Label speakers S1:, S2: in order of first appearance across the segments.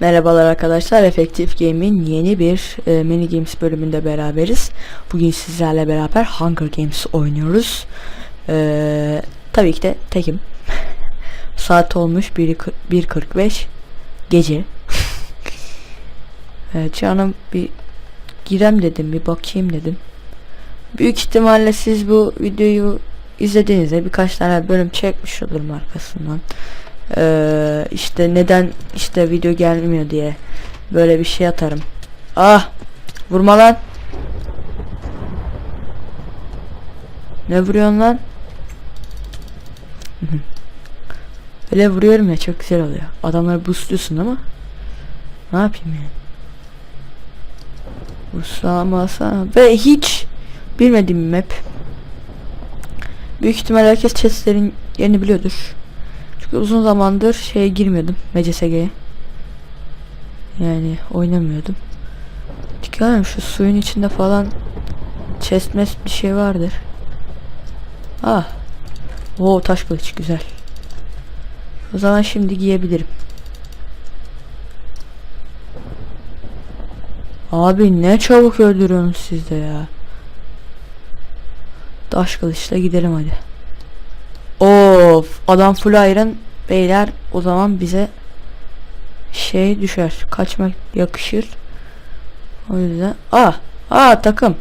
S1: Merhabalar arkadaşlar. Effective Game'in yeni bir e, mini games bölümünde beraberiz. Bugün sizlerle beraber Hunger Games oynuyoruz. E, tabii ki de tekim. Saat olmuş 1.40 1.45 gece. evet, canım bir girem dedim, bir bakayım dedim. Büyük ihtimalle siz bu videoyu izlediğinizde birkaç tane bölüm çekmiş olurum arkasından. Ee, işte neden işte video gelmiyor diye böyle bir şey atarım. Ah! Vurma lan. Ne vuruyorsun lan? Öyle vuruyorum ya çok güzel oluyor. Adamları boostluyorsun ama ne yapayım yani? Vursamasa ve hiç bilmediğim map. Büyük ihtimal herkes chestlerin yerini biliyordur. Uzun zamandır şeye girmiyordum. MCSG'ye. Yani oynamıyordum. Çıkarım şu suyun içinde falan chest bir şey vardır. Ah. Oo taş kılıç güzel. O zaman şimdi giyebilirim. Abi ne çabuk öldürüyorsunuz siz de ya. Taş kılıçla gidelim hadi. Of adam full iron. Beyler o zaman bize şey düşer. Kaçmak yakışır. O yüzden ah ah takım.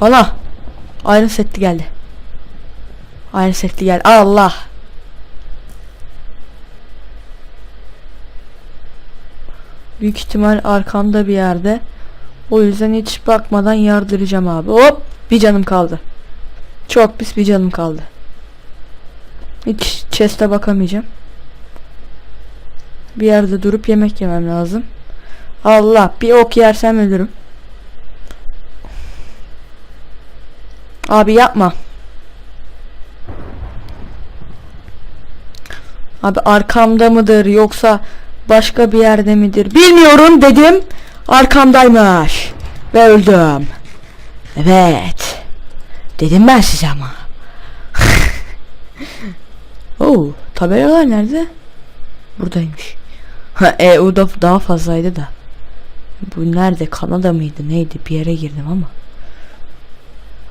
S1: Valla Iron setli geldi. Iron setli geldi. Allah! Büyük ihtimal arkamda bir yerde o yüzden hiç bakmadan yardıracağım abi. Hop bir canım kaldı. Çok pis bir canım kaldı. Hiç chest'e bakamayacağım. Bir yerde durup yemek yemem lazım. Allah bir ok yersem ölürüm. Abi yapma. Abi arkamda mıdır yoksa başka bir yerde midir bilmiyorum dedim. Arkamdaymış. Ve öldüm. Evet. Dedim ben size ama. Oo, tabelalar nerede? Buradaymış. Ha, EU'da daha fazlaydı da. Bu nerede? Kanada mıydı? Neydi? Bir yere girdim ama.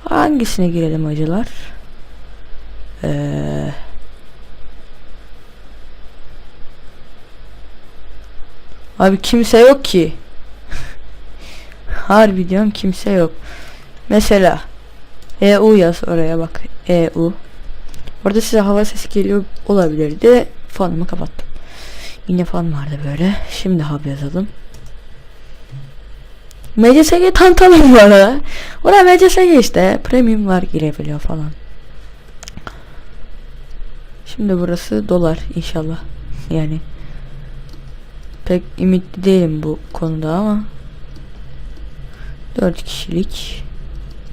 S1: Hangisine girelim acılar? Eee... Abi kimse yok ki. Harbi diyorum kimse yok. Mesela EU yaz oraya bak. EU. Orada size hava sesi geliyor olabilirdi. Fanımı kapattım. Yine fan vardı böyle. Şimdi hub yazalım. MCSG tanıtalım bu arada. Orada MCSG işte. Premium var girebiliyor falan. Şimdi burası dolar inşallah. Yani pek ümitli değilim bu konuda ama 4 kişilik.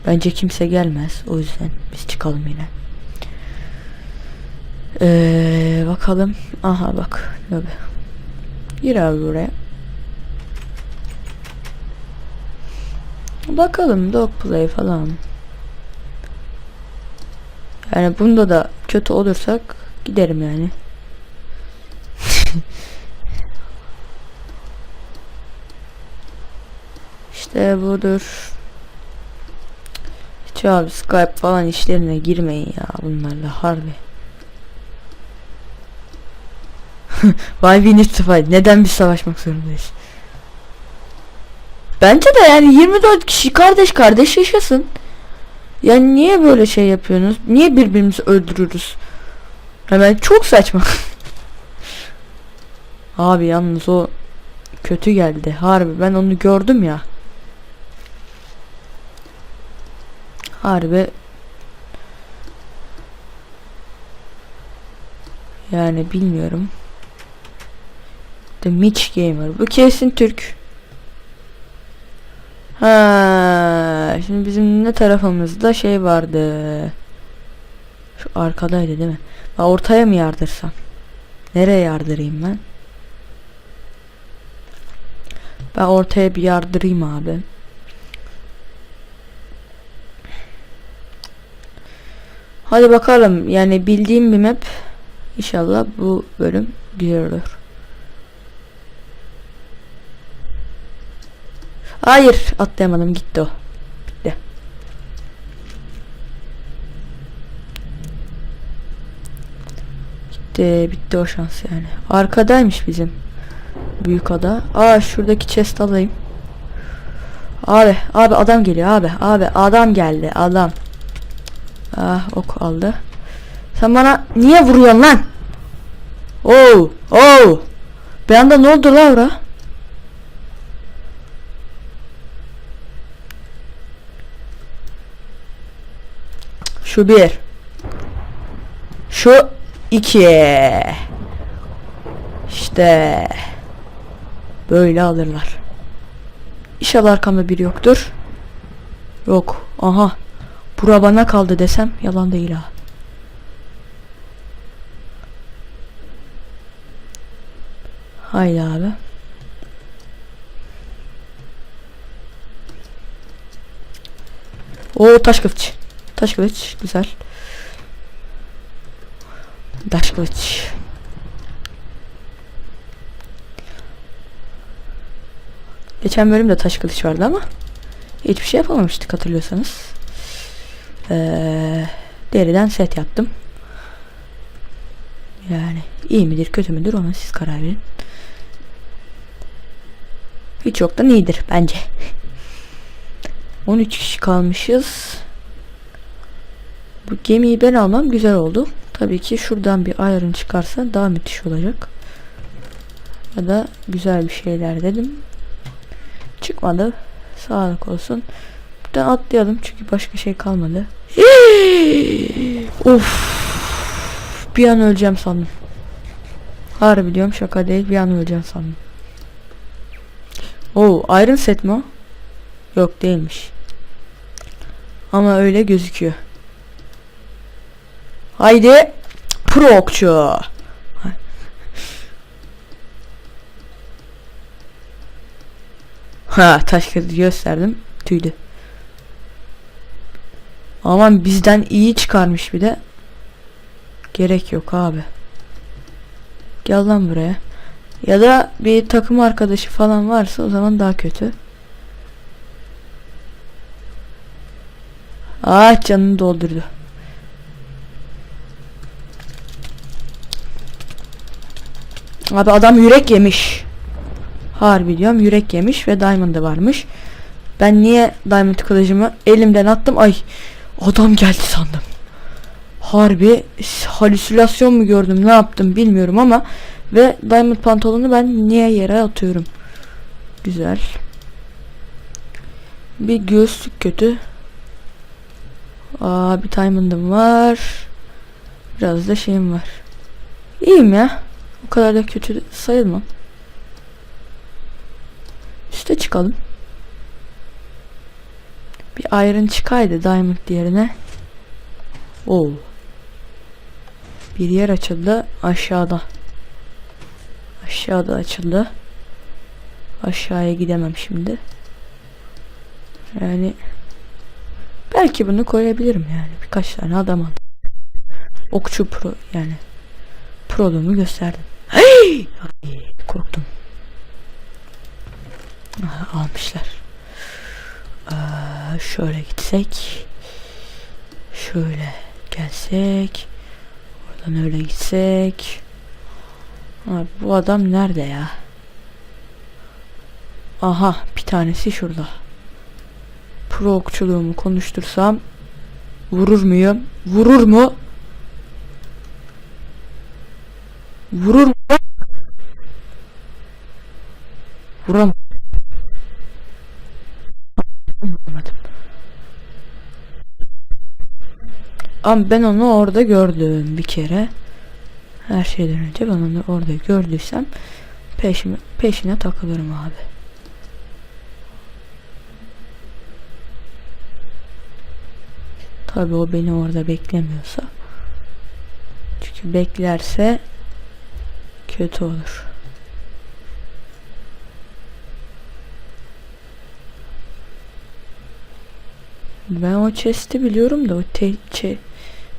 S1: Bence kimse gelmez. O yüzden biz çıkalım yine. Ee, bakalım. Aha bak. Lobi gir abi buraya. Bakalım dog play falan. Yani bunda da kötü olursak giderim yani İşte budur. Hiç abi Skype falan işlerine girmeyin ya bunlarla harbi. Why we need to fight? Neden biz savaşmak zorundayız? Bence de yani 24 kişi kardeş kardeş yaşasın. Yani niye böyle şey yapıyorsunuz? Niye birbirimizi öldürürüz? Hemen çok saçma. Abi yalnız o kötü geldi. Harbi ben onu gördüm ya. Harbi yani bilmiyorum. The Mitch Gamer. Bu kesin Türk. Ha, şimdi bizim ne tarafımızda şey vardı. Şu arkadaydı değil mi? Ben ortaya mı yardırsam? Nereye yardırayım ben? Ben ortaya bir yardırayım abi. Hadi bakalım yani bildiğim bir map. İnşallah bu bölüm güzel olur. Hayır atlayamadım gitti o. Bitti. Gitti bitti o şans yani. Arkadaymış bizim. Büyük ada. Aa şuradaki chest alayım. Abi abi adam geliyor abi abi adam geldi adam. Ah ok aldı. Sen bana niye vuruyorsun lan? Oo oo. Bir anda ne oldu Laura? Şu bir. Şu iki. İşte. Böyle alırlar. İnşallah arkamda biri yoktur. Yok. Aha. Bura bana kaldı desem yalan değil ha. Haydi abi. O taş kılıç. Taş kılıç güzel. Taş kılıç. Geçen bölümde taş kılıç vardı ama hiçbir şey yapamamıştık hatırlıyorsanız. Ee, deriden set yaptım. Yani iyi midir kötü müdür ona siz karar verin. Hiç yoktan iyidir bence. 13 kişi kalmışız. Bu gemiyi ben almam güzel oldu. Tabii ki şuradan bir ayarın çıkarsa daha müthiş olacak. Ya da güzel bir şeyler dedim. Çıkmadı. Sağlık olsun. Buradan atlayalım çünkü başka şey kalmadı. Of. Bir an öleceğim sandım. Harbi diyorum şaka değil bir an öleceğim sandım. Oo Iron set mi? Yok değilmiş. Ama öyle gözüküyor. Haydi. Pro okçu. Ha taş gösterdim. Tüydü. Aman bizden iyi çıkarmış bir de. Gerek yok abi. Gel lan buraya. Ya da bir takım arkadaşı falan varsa o zaman daha kötü. Ah canını doldurdu. Abi adam yürek yemiş. Harbi diyorum yürek yemiş ve diamond'ı varmış. Ben niye diamond kılıcımı elimden attım? Ay adam geldi sandım. Harbi halüsinasyon mu gördüm ne yaptım bilmiyorum ama ve diamond pantolonu ben niye yere atıyorum. Güzel. Bir göğüslük kötü. Aa bir diamond'ım var. Biraz da şeyim var. İyiyim ya. O kadar da kötü sayılmam. Üste çıkalım. Bir iron çıkaydı diamond yerine. Oo. Bir yer açıldı aşağıda. Aşağıda açıldı. Aşağıya gidemem şimdi. Yani belki bunu koyabilirim yani. Birkaç tane adam al. Okçu pro yani. Proluğumu gösterdim. Hey! Ay, korktum. Aha, almışlar. Şöyle gitsek. Şöyle gelsek. Oradan öyle gitsek. Abi, bu adam nerede ya? Aha bir tanesi şurada. Pro okçuluğumu konuştursam vurur muyum? Vurur mu? Vurur? Ama ben onu orada gördüm bir kere. Her şeyden önce ben onu orada gördüysem peşime, peşine takılırım abi. Tabi o beni orada beklemiyorsa. Çünkü beklerse kötü olur. Ben o chest'i biliyorum da o te, che,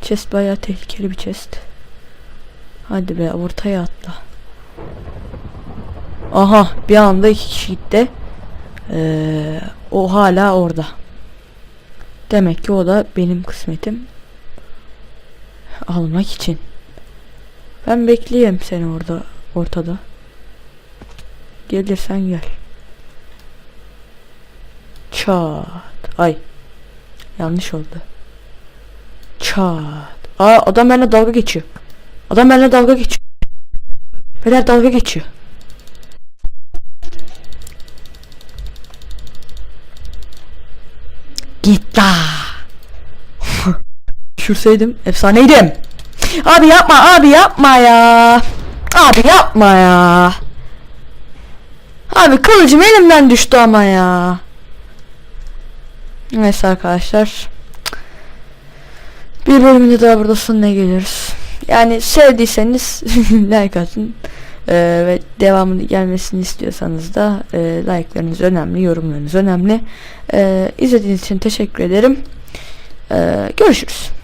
S1: Chest bayağı tehlikeli bir chest. Hadi be ortaya atla. Aha bir anda iki kişi gitti. Ee, o hala orada. Demek ki o da benim kısmetim. Almak için. Ben bekleyeyim seni orada ortada. Gelirsen gel. Çat. Ay. Yanlış oldu. Çat. Aa adam benimle dalga geçiyor. Adam benimle dalga geçiyor. Beyler dalga geçiyor. Git la. Düşürseydim efsaneydim. Abi yapma abi yapma ya. Abi yapma ya. Abi kılıcım elimden düştü ama ya. Neyse arkadaşlar. Bir bölümünde daha burada sonuna geliyoruz. Yani sevdiyseniz like atın. Ee, ve devamını gelmesini istiyorsanız da e, like'larınız önemli, yorumlarınız önemli. Ee, izlediğiniz için teşekkür ederim. Ee, görüşürüz.